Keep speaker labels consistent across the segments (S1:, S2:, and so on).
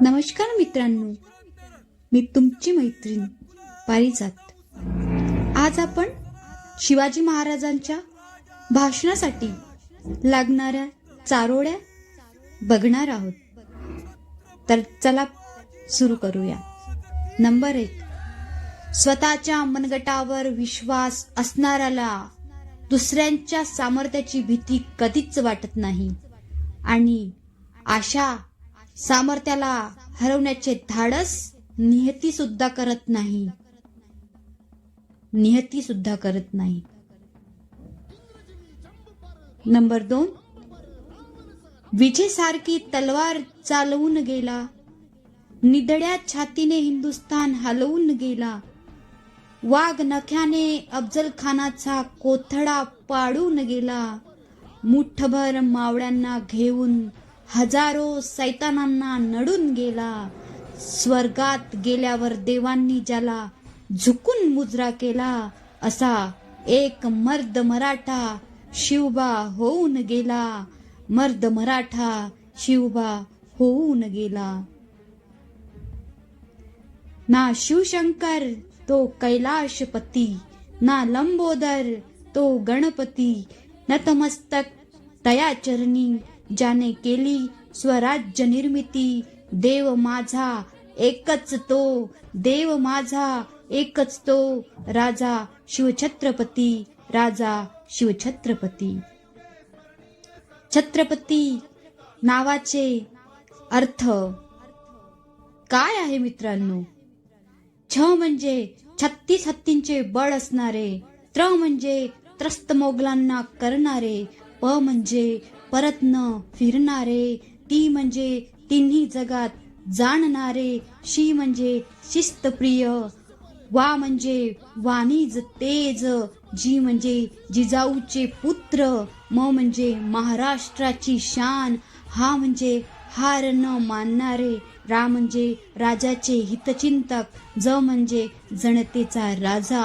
S1: नमस्कार मित्रांनो. मी तुमची मैत्रीण पारिजात. आज आपण शिवाजी महाराजांच्या भाषणासाठी लागणाऱ्या चारोळ्या बघणार आहोत. तर चला सुरू करूया. नंबर एक. स्वतःच्या मनगटावर विश्वास असणाऱ्याला दुसऱ्यांच्या सामर्थ्याची भीती कधीच वाटत नाही. आणि आशा सामर्थ्याला हरवण्याचे धाडस निहती सुद्धा करत नाही. निहती सुद्धा करत नाही. नंबर दोन. विजेसारखी तलवार चालवून गेला. निदड्या छातीने हिंदुस्तान हलवून गेला. वाघ नख्याने अफजल खानाचा कोथडा पाडून गेला. मुठभर मावळ्यांना घेऊन हजारो सैतानांना नडून गेला. स्वर्गात गेल्यावर देवांनी ज्याला झुकून मुजरा केला असा एक मर्द मराठा शिवबा होऊन गेला. मर्द मराठा शिवबा होऊन गेला. ना शिवशंकर तो कैलाशपती. ना लंबोदर तो गणपती. नतमस्तक तया चरणी ज्याने केली स्वराज्य निर्मिती. देव माझा एकच तो देव माझा एकच तो राजा शिवछत्रपती राजा शिवछत्रपती. छत्रपती नावाचे अर्थ. काय आहे मित्रांनो? छ म्हणजे छत्तीस हत्तींचे बळ असणारे त्र म्हणजे त्रस्त मोगलांना करणारे प म्हणजे परत न फिरणारे ती म्हणजे तिन्ही जगात जाणणारे शी म्हणजे शिस्तप्रिय वा म्हणजे वाणीज तेज जी म्हणजे जिजाऊचे पुत्र म म्हणजे महाराष्ट्राची शान हा म्हणजे हार न मानणारे रा म्हणजे राजाचे हितचिंतक ज म्हणजे जनतेचा राजा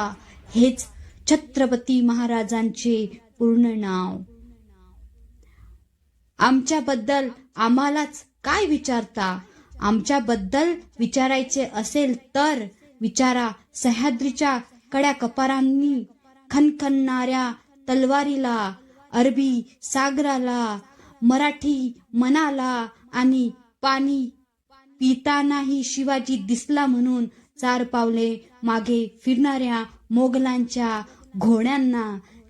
S1: हेच छत्रपती महाराजांचे पूर्ण नाव. आमच्याबद्दल आम्हालाच काय विचारता? आमच्याबद्दल विचारायचे असेल तर विचारा सह्याद्रीच्या कड्या कपारांनी खनखनणाऱ्या तलवारीला अरबी सागराला मराठी मनाला आणि पाणी पितानाही शिवाजी दिसला म्हणून चार पावले मागे फिरणाऱ्या मोगलांच्या घोड्यांना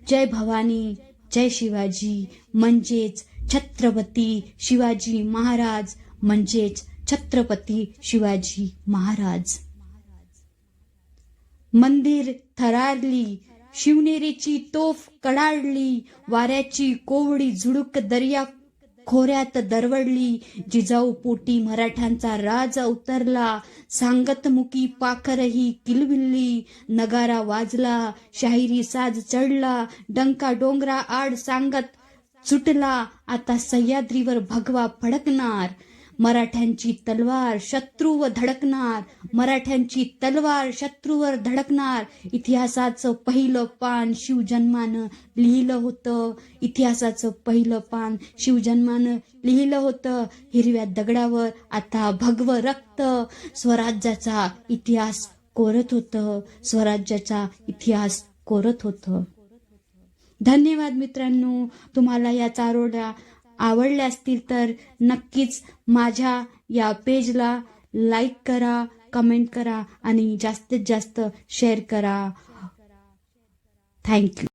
S1: जय भवानी जय शिवाजी. म्हणजेच छत्रपती शिवाजी महाराज म्हणजेच छत्रपती शिवाजी महाराज. मंदिर थरारली शिवनेरीची तोफ कडाडली वाऱ्याची कोवडी झुडूक दर्या खोऱ्यात दरवडली जिजाऊ पोटी मराठ्यांचा राज उतरला सांगतमुखी पाखरही किलबिल्ली नगारा वाजला शाहिरी साज चढला डंका डोंगरा आड सांगत सुटला आता सह्याद्रीवर भगवा फडकणार. मराठ्यांची तलवार शत्रूवर धडकणार. मराठ्यांची तलवार शत्रूवर धडकणार. इतिहासाचं पहिलं पान शिवजन्मानं लिहिलं होतं. इतिहासाचं पहिलं पान शिवजन्मानं लिहिलं होतं. हिरव्या दगडावर आता भगव रक्त. स्वराज्याचा इतिहास कोरत होतं. स्वराज्याचा इतिहास कोरत होतं. धन्यवाद मित्रांनो. तुम्हाला या चारोळ्या आवडल्या असतील तर नक्कीच माझ्या या पेजला लाईक करा कमेंट करा आणि जास्तीत जास्त शेअर करा. थँक्यू